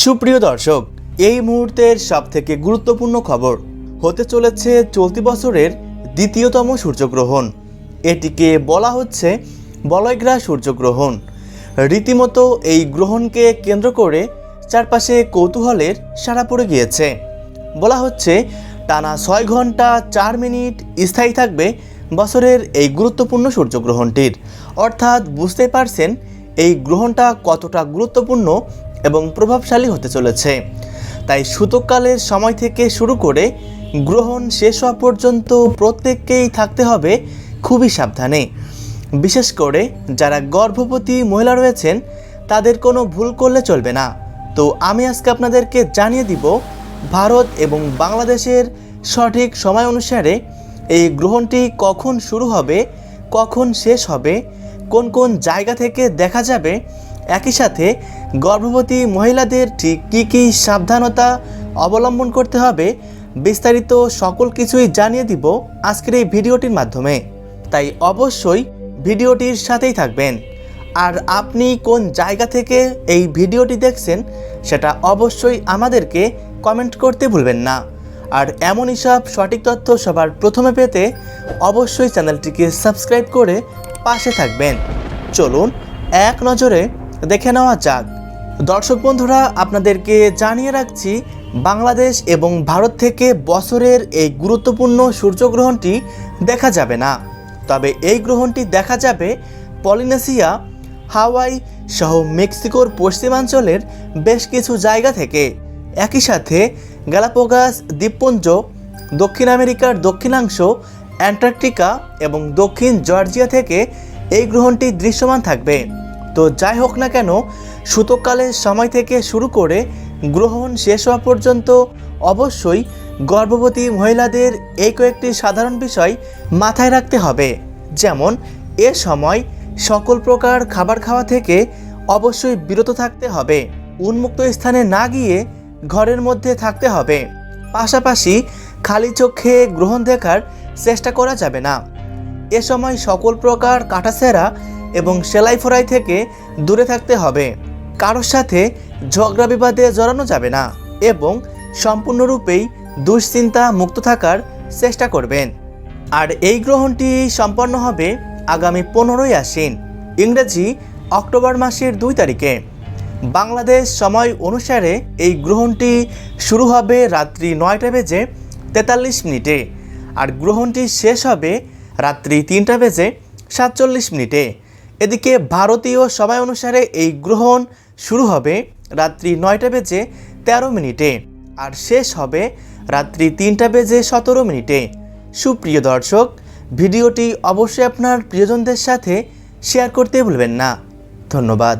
সুপ্রিয় দর্শক, এই মুহূর্তের সবথেকে গুরুত্বপূর্ণ খবর হতে চলেছে চলতি বছরের দ্বিতীয়তম সূর্যগ্রহণ। এটিকে বলা হচ্ছে বলয়গ্রাস সূর্যগ্রহণ। রীতিমতো এই গ্রহণকে কেন্দ্র করে চারপাশে কৌতূহলের সাড়া পড়ে গিয়েছে। বলা হচ্ছে, টানা ছয় ঘণ্টা চার মিনিট স্থায়ী থাকবে বছরের এই গুরুত্বপূর্ণ সূর্যগ্রহণটির। অর্থাৎ বুঝতে পারছেন, এই গ্রহণটা কতটা গুরুত্বপূর্ণ এবং প্রভাবশালী হতে চলেছে। তাই সূতককালের সময় থেকে শুরু করে গ্রহণ শেষ হওয়া পর্যন্ত প্রত্যেককেই থাকতে হবে খুবই সাবধানে। বিশেষ করে যারা গর্ভবতী মহিলা রয়েছেন, তাদের কোনো ভুল করলে চলবে না। তো আমি আজকে আপনাদেরকে জানিয়ে দিব, ভারত এবং বাংলাদেশের সঠিক সময় অনুসারে এই গ্রহণটি কখন শুরু হবে, কখন শেষ হবে, কোন কোন জায়গা থেকে দেখা যাবে, একই সাথে গর্ভবতী মহিলাদের ঠিক কী কী সাবধানতা অবলম্বন করতে হবে, বিস্তারিত সকল কিছুই জানিয়ে দিব আজকের এই ভিডিওটির মাধ্যমে। তাই অবশ্যই ভিডিওটির সাথেই থাকবেন। আর আপনি কোন জায়গা থেকে এই ভিডিওটি দেখছেন, সেটা অবশ্যই আমাদেরকে কমেন্ট করতে ভুলবেন না। আর এমনই সব সঠিক তথ্য সবার প্রথমে পেতে অবশ্যই চ্যানেলটিকে সাবস্ক্রাইব করে পাশে থাকবেন। চলুন এক নজরে দেখে নেওয়া যাক। দর্শক বন্ধুরা, আপনাদেরকে জানিয়ে রাখছি, বাংলাদেশ এবং ভারত থেকে বছরের এই গুরুত্বপূর্ণ সূর্যগ্রহণটি দেখা যাবে না। তবে এই গ্রহণটি দেখা যাবে পলিনেসিয়া হাওয়াই সহ মেক্সিকোর পশ্চিমাঞ্চলের বেশ কিছু জায়গা থেকে। একই সাথে গ্যালাপোগাস দ্বীপপুঞ্জ, দক্ষিণ আমেরিকার দক্ষিণাংশ, অ্যান্টার্কটিকা এবং দক্ষিণ জর্জিয়া থেকে এই গ্রহণটি দৃশ্যমান থাকবে। তো যাই হোক না কেন সূতককালের সময় থেকে শুরু করে গ্রহণ শেষ হওয়া পর্যন্ত অবশ্যই গর্ভবতী মহিলাদের এই কয়েকটি সাধারণ বিষয় মাথায় রাখতে হবে। যেমন, এ সময় সকল প্রকার খাবার খাওয়া থেকে অবশ্যই বিরত থাকতে হবে। উন্মুক্ত স্থানে না গিয়ে ঘরের মধ্যে থাকতে হবে। পাশাপাশি খালি চোখে গ্রহণ দেখার চেষ্টা করা যাবে না। এ সময় সকল প্রকার কাটাছেঁড়া এবং সেলাই ফোড়াই থেকে দূরে থাকতে হবে। কারোর সাথে ঝগড়া বিবাদে জড়ানো যাবে না এবং সম্পূর্ণরূপেই দুশ্চিন্তা মুক্ত থাকার চেষ্টা করবেন। আর এই গ্রহণটি সম্পন্ন হবে আগামী পনেরোই আশ্বিন, ইংরেজি অক্টোবর মাসের দুই তারিখে। বাংলাদেশ সময় অনুসারে এই গ্রহণটি শুরু হবে রাত্রি নয়টা বেজে তেতাল্লিশ মিনিটে আর গ্রহণটি শেষ হবে রাত্রি তিনটা বেজে সাতচল্লিশ মিনিটে। এদিকে ভারতীয় সময় অনুসারে এই গ্রহণ শুরু হবে রাত্রি নয়টা বেজে তেরো মিনিটে আর শেষ হবে রাত্রি তিনটা বেজে সতেরো মিনিটে। সুপ্রিয় দর্শক, ভিডিওটি অবশ্যই আপনার প্রিয়জনদের সাথে শেয়ার করতে ভুলবেন না। ধন্যবাদ।